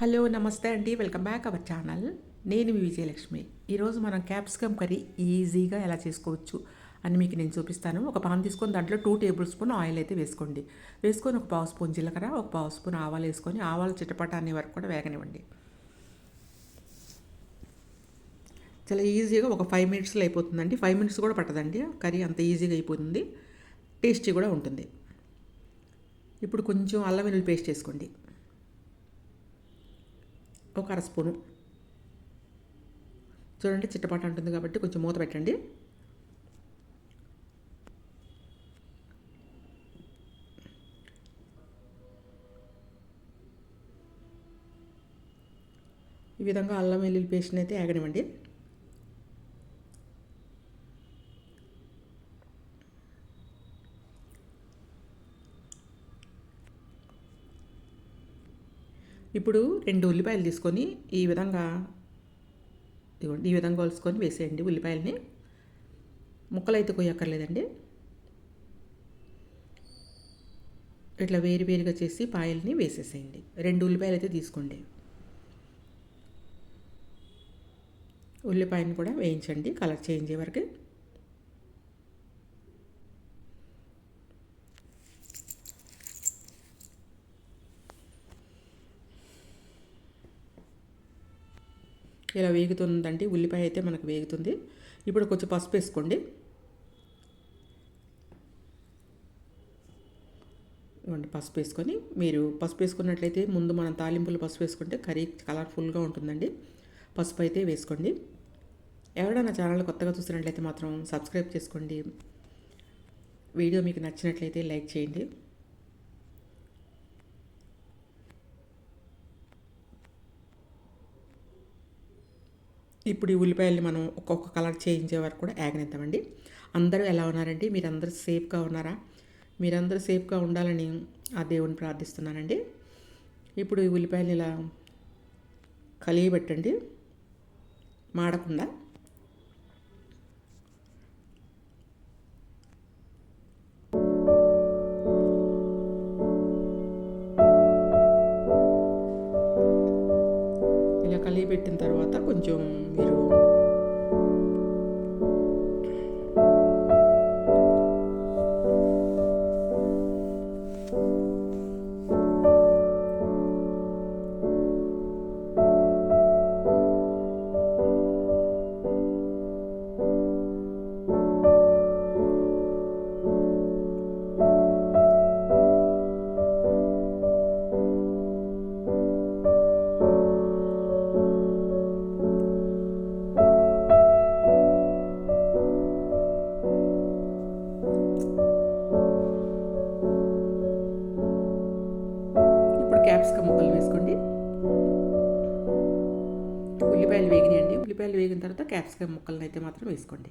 Hello నమస్తే అండి. Welcome back our channel. నేను మీ విజయలక్ష్మి. ఈరోజు మనం క్యాప్సికమ్ కర్రీ ఈజీగా ఎలా చేసుకోవచ్చు అని మీకు నేను చూపిస్తాను. ఒక పాన్ తీసుకొని దాంట్లో టూ టేబుల్ స్పూన్ ఆయిల్ అయితే వేసుకోండి. వేసుకొని ఒక పావు స్పూన్ జీలకర్ర ఒక పావు స్పూన్ ఆవాలు వేసుకొని ఆవాలు చిటపట అనే వరకు కూడా వేగనివ్వండి. చాలా ఈజీగా ఒక ఫైవ్ మినిట్స్లో అయిపోతుందండి. ఫైవ్ మినిట్స్ కూడా పట్టదండి. కర్రీ అంత ఈజీగా అయిపోతుంది. టేస్టీ కూడా ఉంటుంది. ఇప్పుడు కొంచెం అల్లం వెల్లుల్లి పేస్ట్ వేసుకోండి. ఒక అర స్పూను. చూడండి చిట్టపాట ఉంటుంది కాబట్టి కొంచెం మూత పెట్టండి. ఈ విధంగా అల్లం వెల్లుల్లి పేస్ట్ని అయితే ఏగనివ్వండి. ఇప్పుడు రెండు ఉల్లిపాయలు తీసుకొని ఈ విధంగా ఇదిగోండి ఈ విధంగా కొలుసుకొని వేసేయండి ఉల్లిపాయలని. ముక్కలు అయితే కొయ్యక్కర్లేదండి. ఇట్లా వేరు వేరుగా చేసి పాయల్ని వేసేసేయండి. రెండు ఉల్లిపాయలు అయితే తీసుకోండి. ఉల్లిపాయను కూడా వేయించండి కలర్ చేంజ్ అయ్యే వరకు. ఇలా వేగుతుందండి ఉల్లిపాయ అయితే మనకు వేగుతుంది. ఇప్పుడు కొంచెం పసుపు వేసుకోండి. ఇవ్వండి పసుపు వేసుకొని మీరు పసుపు వేసుకున్నట్లయితే ముందు మనం తాలింపులు పసుపు వేసుకుంటే కర్రీ కలర్ఫుల్గా ఉంటుందండి. పసుపు అయితే వేసుకోండి. ఎవరైనా ఛానల్ కొత్తగా చూసినట్లయితే మాత్రం సబ్స్క్రైబ్ చేసుకోండి. వీడియో మీకు నచ్చినట్లయితే లైక్ చేయండి. ఇప్పుడు ఈ ఉల్లిపాయలు మనం ఒక్కొక్క కలర్ చేయించే వరకు కూడా యాగనిద్దామండి అందరూ ఎలా ఉన్నారండి? మీరందరూ సేఫ్గా ఉన్నారా? మీరందరూ సేఫ్గా ఉండాలని ఆ దేవుని ప్రార్థిస్తున్నానండి. ఇప్పుడు ఈ ఉల్లిపాయలు ఇలా కలియబెట్టండి. మాడకుండా పెట్టిన తర్వాత కొంచెం మీరు క్యాప్సికమ్ ముక్కలు వేసుకోండి. ఉల్లిపాయలు వేగినాయండి. ఉల్లిపాయలు వేగిన తర్వాత క్యాప్సికమ్ ముక్కలను అయితే మాత్రం వేసుకోండి.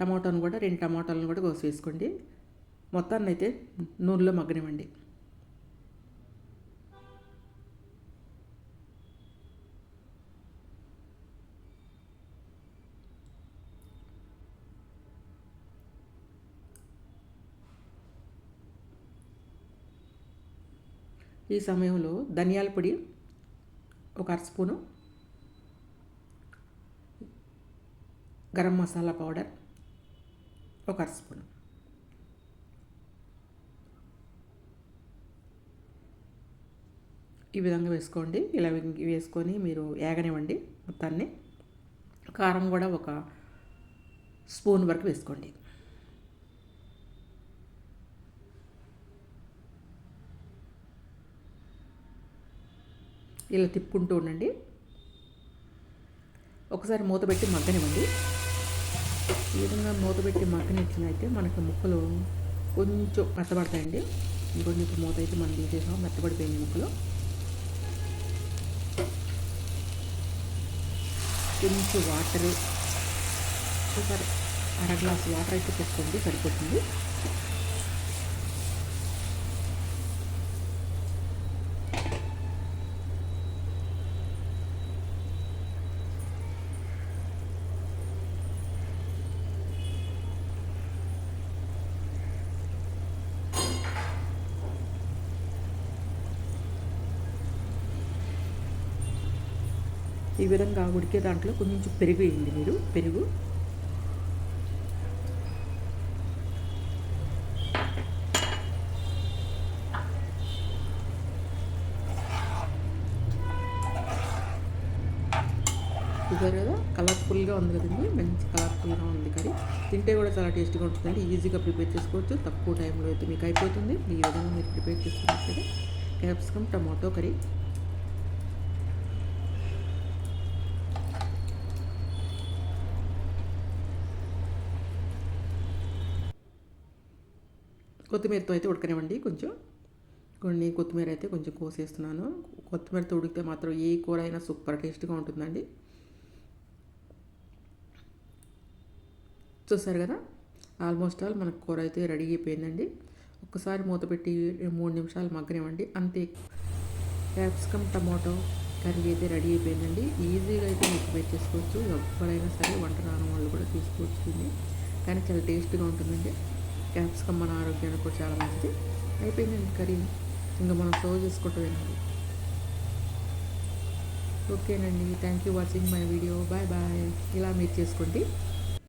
టమాటాను కూడా రెండు టమాటాలను కూడా కోసి వేసుకోండి. మొత్తాన్ని అయితే నూనెలో మగ్గనివ్వండి. ఈ సమయంలో ధనియాల పొడి ఒక అర స్పూను గరం మసాలా పౌడర్ ఒక అర స్పూను. ఈ విధంగా వేసుకోండి. ఇలా వేసుకొని మీరు ఏగనివ్వండి మొత్తాన్ని. కారం కూడా ఒక స్పూన్ వరకు వేసుకోండి. ఇలా తిప్పుకుంటూ ఉండండి. ఒకసారి మూత పెట్టి మగ్గనివ్వండి. ఈ విధంగా మూత పెట్టి మగ్గనిచ్చినైతే మనకి ముక్కలు కొంచెం మెత్తబడతాయండి. ఇంకొంచెం మూత అయితే మనం తీసేసాం మెత్తబడిపోయింది ముక్కలు. కొంచెం వాటర్ ఒకసారి అర గ్లాస్ వాటర్ అయితే పెట్టుకోండి సరిపోతుంది. ఈ విధంగా ఉడికే దాంట్లో కొంచెం పెరుగు వేయండి మీరు పెరుగు. చూసారు కదా కలర్ఫుల్గా ఉంది కదండి మంచి కలర్ఫుల్గా ఉంది కర్రీ. తింటే కూడా చాలా టేస్ట్గా ఉంటుందండి ఈజీగా ప్రిపేర్ చేసుకోవచ్చు తక్కువ టైంలో అయితే మీకు అయిపోతుంది. ఈ విధంగా మీరు ప్రిపేర్ చేసుకున్నట్లయితే క్యాప్సికమ్ టమాటో కర్రీ. కొత్తిమీరతో అయితే ఉడకనివ్వండి. కొంచెం కొన్ని కొత్తిమీర అయితే కొంచెం కోసేస్తున్నాను. కొత్తిమీరతో ఉడికితే మాత్రం ఏ కూర అయినా సూపర్ టేస్ట్గా ఉంటుందండి. చూసారు కదా? ఆల్మోస్ట్ ఆల్ మనకు కూర అయితే రెడీ అయిపోయిందండి. ఒక్కసారి మూత పెట్టి మూడు నిమిషాలు మగ్గనివ్వండి. అంతే. క్యాప్సికమ్ టమాటో కర్రీ అయితే రెడీ అయిపోయిందండి. ఈజీగా అయితే మీకు పెట్టేసుకోవచ్చు ఎవరైనా సరే వంట రాని వాళ్ళు కూడా తీసుకోవచ్చు కానీ చాలా టేస్ట్గా ఉంటుందండి. క్యాప్సికమ్ మన ఆరోగ్యానికి కూడా చాలా మంచిది. అయిపోయిందండి కర్రీ. ఇంకా మనం సర్వ్ చేసుకుంటామండి ఓకేనండి. Thank you watching my video bye bye ఇలా మీరు చేసుకోండి.